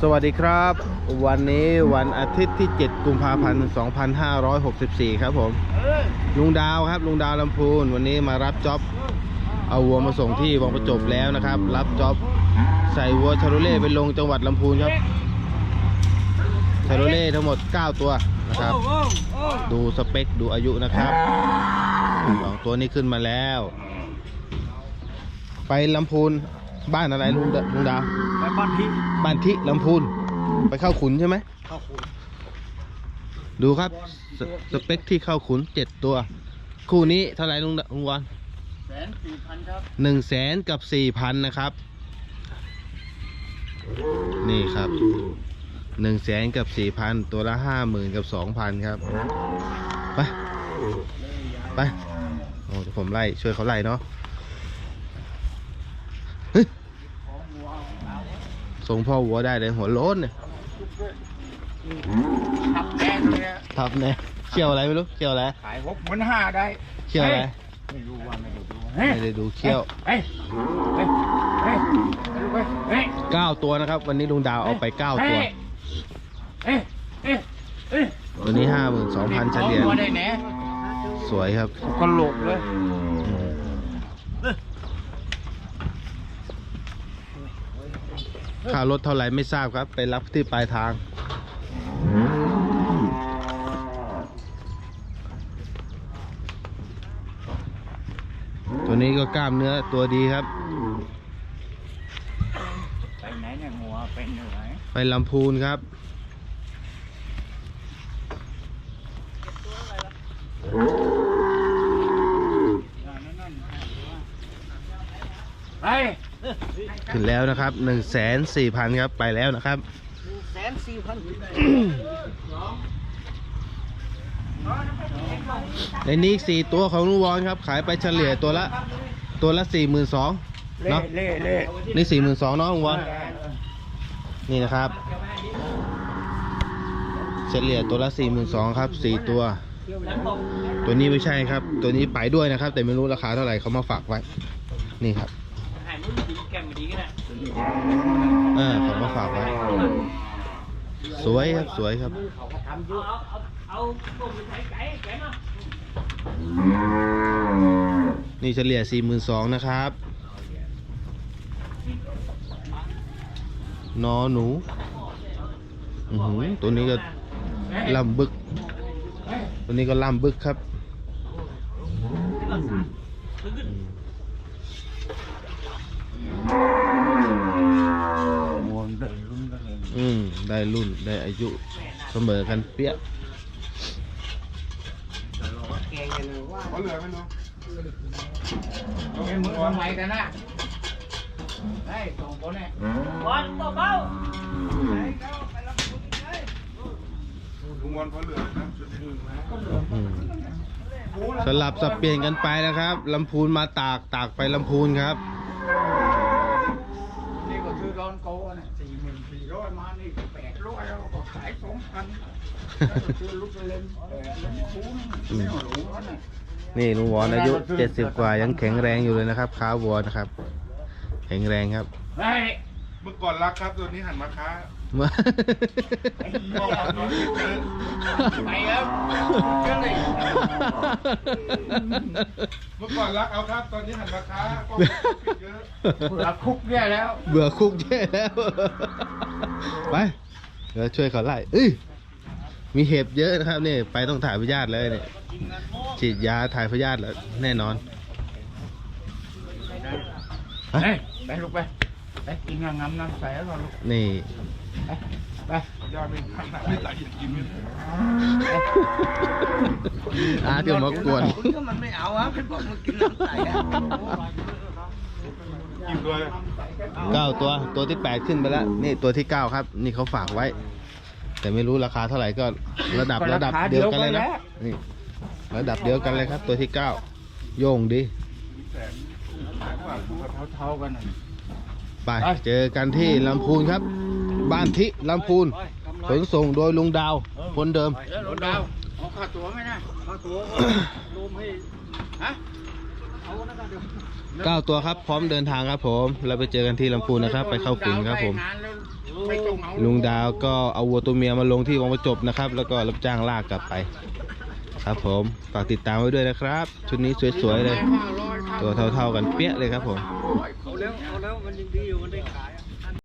สวัสดีครับ วันนี้วันอาทิตย์ที่ 7 กุมภาพันธ์ 2564 ครับผม ลุงดาวครับ ลุงดาวลำพูน วันนี้มารับจ็อบ เอาวัวมาส่งที่วังประจบแล้วนะครับ รับจ็อบใส่วัวชาโรเล่ไปลงจังหวัดลำพูนครับชาโรเล่ทั้งหมด 9 ตัวนะครับ ดูสเปค ดูอายุนะครับสองตัวนี้ขึ้นมาแล้ว ไปลำพูน บ้านอะไรลุงเดลุงดาวไปบ้านพี่บ้านทิลำพูน ไปเข้าขุนใช่ไหมเข้าคุณดูครับสสเปคที่เข้าขุนเจ็ดตัว คู่นี้เท่าไหร่ลุงดลุงวอนแสนสี่พันครับหนึ่งแสนกับสี่พันนะครับ นี่ครับหนึ่งแสนกับสี่พันตัวละห้าหมื่นกับสองพันครับ ไป ไปโอ้เดี๋ยวผมไล่ช่วยเขาไล่เนาะเฮ้ย ส่งพ่อวัวได้เลยหัวโล้นเนี่ยขับแดงเลยอะทับเนี่ยเขี่ยวอะไรไม่รู้เขี่ยวอะไรขายหกหมื่นห้าได้เขี่ยวอะไรไม่รู้ว่าไม่ได้ดูไม่ได้ดูเขี้ยวเฮ้ยเฮ้ยเฮ้ยเฮ้ยเฮ้ยเฮ้ยเก้าตัวนะครับ วันนี้ลุงดาวเอาไปเก้าตัวเฮ้ยเฮ้ยเฮ้ยตัวนี้ห้าหมื่นสองพันเฉลี่ยขอมาได้แหน่สวยครับก็โหลกเลย อืม ค่ารถเท่าไหร่ไม่ทราบครับ ไปรับที่ปลายทาง ตัวนี้ก็กล้ามเนื้อตัวดีครับ ไปไหนเนี่ยหัวเป็นอยู่ไหนไปลำพูนครับไป ถึงแล้วนะครับหนึ่งแสนสี่พันครับไปแล้วนะครับแสนสี่พันในนี้อีกสี่ตัวของลุงวอนครับ ขายไปเฉลี่ยตัวละ ตัวละสี่หมื่นสองเล่เนาะเล่เล่นี่สี่หมื่นสองเนาะลุงวอนนี่นะครับ เฉลี่ยตัวละสี่หมื่นสองครับสี่ตัว ตัวนี้ไม่ใช่ครับ ตัวนี้ไปด้วยนะครับ แต่ไม่รู้ราคาเท่าไหร่เขามาฝากไว้ นี่ครับ เออเขามาฝากไว้ สวยครับสวยครับนี่เฉลี่ยสี่หมื่นสองนะครับ นอหนูอือหือตัวนี้ก็ล่ำบึก ตัวนี้ก็ล่ำบึกครับ อื ได้รุ่นได้อายุเสมอกันเปี้ยเขาเหลือไม่รู้เอาไอ้มือทำไมกันนะได้สองคนเนี่ยอืมสลับสับเปลี่ยนกันไปนะครับลำพูนมาตากตากไปลำพูนครับนี่ก็คือร้อนโกนะสี่หมื่น ร้อยมานี่ก็แปดร้อยแล้วก็ขายสองพันแล้วก็คือลูกเล่นเออเล่นคูนไม่เอาหรูเขาเนี่ยนี่ลุงวอนอายุเจ็ดสิบกว่ายังแข็งแรงอยู่เลยนะครับขาวัวนะครับ แข็งแรงครับเฮ้ยเมื่อก่อนรักครับตัวนี้หันมาค้ามาเมื่อก่อนตอนนี้เจอไปครับเรื่องอะไรเมื่อก่อนรักเอาครับตอนนี้หันมาค้าก็ผิดเยอะ เบื่อคุกเนี่ยแล้ว เบื่อคุกแย่แล้ว ไปเดี๋ยวช่วยเขาไล่เอ้ยมีเห็บเยอะนะครับนี่ไปต้องถ่ายพยาธิเลยเนี่ยฉีดยาถ่ายพยาธิแล้วแน่นอนเฮ้ยไปลูกไปไปกินงามๆน้ำใสแล้วก็ลูกนี่ไปไปยอดเป็นขนาดนี้หลายอยากกินเลยอาเดี๋ยวมากวนมันไม่เอาอะเป็นบอกมึงกินน้ำใสอะ กินด้วยเก้าตัวตัวที่แปดขึ้นไปแล้ว นี่ตัวที่เก้าครับ นี่เขาฝากไว้ แต่ไม่รู้ราคาเท่าไหร่ก็ระดับระดับเดียวกันเลยนะนี่ระดับเดียวกันเลยครับ ตัวที่เก้าโย่งดีเท่าๆกันน่ะไปเจอกันที่ลำพูนครับ บ้านทิลำพูนขนส่งโดยลุงดาวคนเดิมรถดาวเอาค่าตั๋วไหมนะค่าตั๋วรวมให้ฮะ เก้าตัวครับพร้อมเดินทางครับผม เราไปเจอกันที่ลำพูนนะครับ ไปเข้าขุนครับผม ไม่ต้องเอาลุงดาวก็เอาวัวตัวเมียมาลงที่วังประจบนะครับ แล้วก็รับจ้างลากกลับไป ครับผมฝากติดตามไว้ด้วยนะครับ ชุดนี้สวยๆเลย ตัวเท่าๆกันเปี้ยเลยครับผม เอาแล้วเอาแล้วมันยังดีอยู่มันได้ขาย